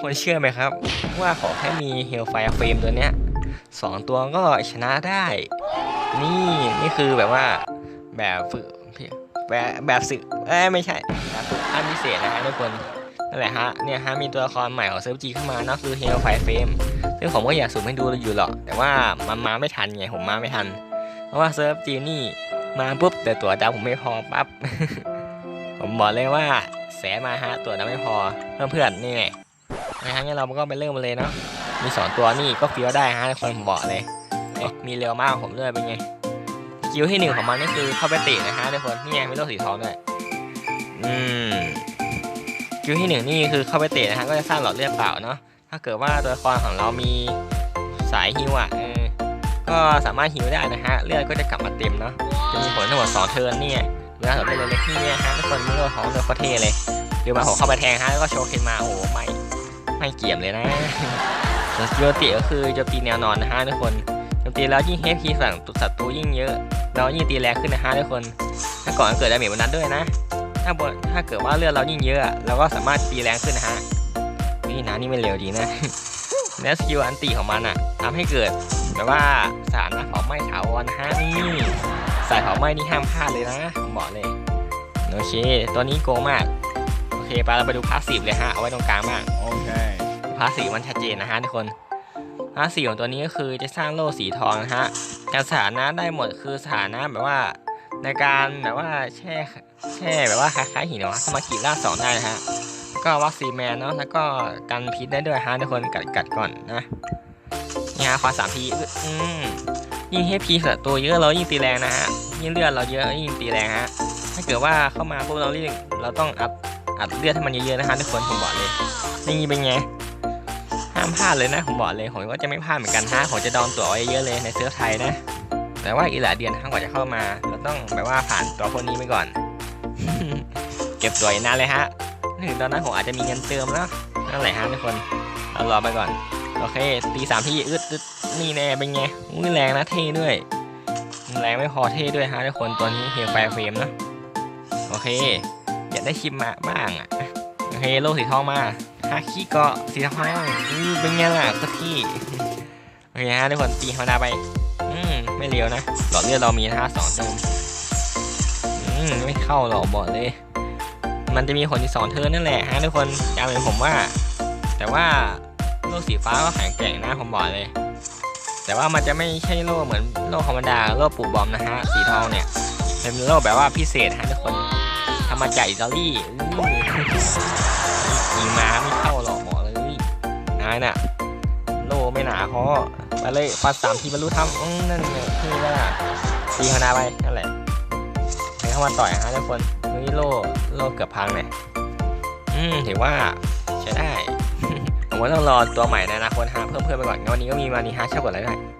คนเชื่อไหมครับ ว่าขอแค่มีเฮลไฟเฟรมตัวเนี้ยสองตัวก็ชนะได้ นี่นี่คือแบบว่าแบบฝึกแบบแบบสึกเอ้ไม่ใช่แบบฝึกขั้นพิเศษนะฮะทุกคนนั่นแหละฮะเนี่ยฮะมีตัวละครใหม่ของเซิร์ฟจีเข้ามานั่นคือเฮลไฟเฟรมซึ่งผมก็อยากสุ่มให้ดูอยู่หรอกแต่ว่ามันมาไม่ทันไงผมมาไม่ทัน เพราะว่าเซิร์ฟจีนี่มาปุ๊บแต่ตัวดาวผมไม่พอปั๊บผมบอกเลยว่าแสมาฮะตัวดาวไม่พอเพื่อนๆนี่ไง นะฮะงั้นเราก็ไปเริ่มมาเลยเนาะมีสองตัวนี่ก็เฟี้ยวได้ฮะทุกคนผมบอกเลยมีเร็วมากผมด้วยเป็นไงสกิลที่หนึ่งของมันนี่คือเข้าไปเตะนะฮะทุกคนนี่ไงมีโลกสีทองด้วยอืมสกิลที่หนึ่งนี่คือเข้าไปเตะนะฮะก็จะสร้างหลอดเลือดเปล่าเนาะถ้าเกิดว่าตัวละครของเรามีสายฮิวอะเออก็สามารถฮิวได้นะฮะเลือดก็จะกลับมาเต็มเนาะจะมีผลทั้งหมดสองเทิร์นนี่ไงเวลาเราไปเลยที่เนี่ฮะทุกคนม่รู้ของเลยโคตรเท่เลยเดี๋ยวมาผมเข้าไปแทงฮะแล้วก็โชว์ขึ้นมาโอ้โหไม่ ไม่เกี่ยมเลยนะส่วนสกิลติก็คือโจมตีแนวนอนนะฮะทุกคนโจมตีแล้วยิ่งเฮฟพีฝั่งตุศัตรูยิ่งเยอะเรายิ่งตีแรงขึ้นนะฮะทุกคน ถ้าก่อนเกิดดาเมจวันนั้นด้วยนะ ถ้าบนถ้าเกิดว่าเลือดเรายิ่งเยอะเราก็สามารถตีแรงขึ้นนะฮะนี่นะนี่ไม่เร็วดีนะและสกิลอันตีของมันอะทำให้เกิดแบบว่าสารนะเผาไหม้ถาวรนะฮะนี่สายเผาไหม้นี่ห้ามพลาดเลยนะผมบอกเลยโอเคตัวนี้โกงมาก เคไปเราไปดูพาสซีฟเลยฮะ เอาไว้ตรงกลางมาก Okay. พาสซีฟมันชัดเจนนะฮะทุกคน พาสซีฟของตัวนี้ก็คือจะสร้างโล่สีทองนะฮะ การสถานะได้หมดคือสถานะแบบว่าในการแบบว่าแช่แช่แบบว่าคล้ายๆหินวะสมากิล่าสองได้นะฮะ ก็วัคซีแมนเนาะ แล้วก็กันพิษได้ด้วยฮะทุกคนกัดกัดก่อนนะนี่ฮะควาสามพีอืมยิ่งให้พีศัตรูเยอะเรายิ่งตีแรงนะฮะ ยิ่งเลือดเราเยอะยิ่งตีแรงฮะ ถ้าเกิดว่าเข้ามาพวกเราเรียกเราต้องอัด อัดเลือดให้มันเยอะๆนะฮะทุกคนผมบอกเลยนี่เป็นไงห้ามพลาดเลยนะผมบอกเลยผมก็จะไม่พลาดเหมือนกันฮะผมจะดองตัวไว้เยอะเลยในเซิร์ฟไทยนะ แต่ว่าอีกหลายเดือนนะกว่าจะเข้ามาเราต้องแบบว่าผ่านตัวพวกนี้ไปก่อน เก็บตัวอีกนานเลยฮะถึงตอนนั้นผมอาจจะมีเงินเติมแล้วนั่นแหละฮะทุกคนเรารอไปก่อนโอเคตีสามที่อึดอึดนี่แน่เป็นไงอุ้ยแรงนะเท่ด้วยแรงไม่พอเท่ด้วยฮะทุกคนตัวนี้เฮลไฟเฟรมนะโอเค อยากได้ชิมมาบ้างอะโอเคโลกสีทองมาฮาคิเกาะสีทองอือเป็นไงล่ะก็ที่โอเคฮะทุกคนตีธรรมดาไป อืมไม่เร็วนะหลอดเลือดเรามีนะฮะสองเติมอืมไม่เข้าหรอกบอกเลย มันจะมีคนที่สองเทิร์นนั่นแหละฮะทุกคนจำเป็นผมว่า แต่ว่าโลกสีฟ้าก็แข็งแกร่งนะผมบอกเลย แต่ว่ามันจะไม่ใช่โลกเหมือนโลกธรรมดาโลกปูบอมนะฮะสีทองเนี่ยเป็นโลกแบบว่าพิเศษฮะทุกคน ทำมาจากอิตาลีอื้อยิงมาไม่เข้าหรอกบอเลยนายน่ะโลไม่หนาพอไปเลยฟัดสามทีบรรลุธรรมนั่นเนี่ยคือว่าตีขนาไปนั่นแหละให้เข้ามาต่อยฮะทุกคนเฮ้ยโลโลเกือบพังเนี่ยอืมถือว่าใช้ได้ผมว่าต้องรอตัวใหม่ในอนาคตฮะเพิ่มเพิ่มไปก่อนงั้นวันนี้ก็มีมานีฮะชอบกดไลค์ได้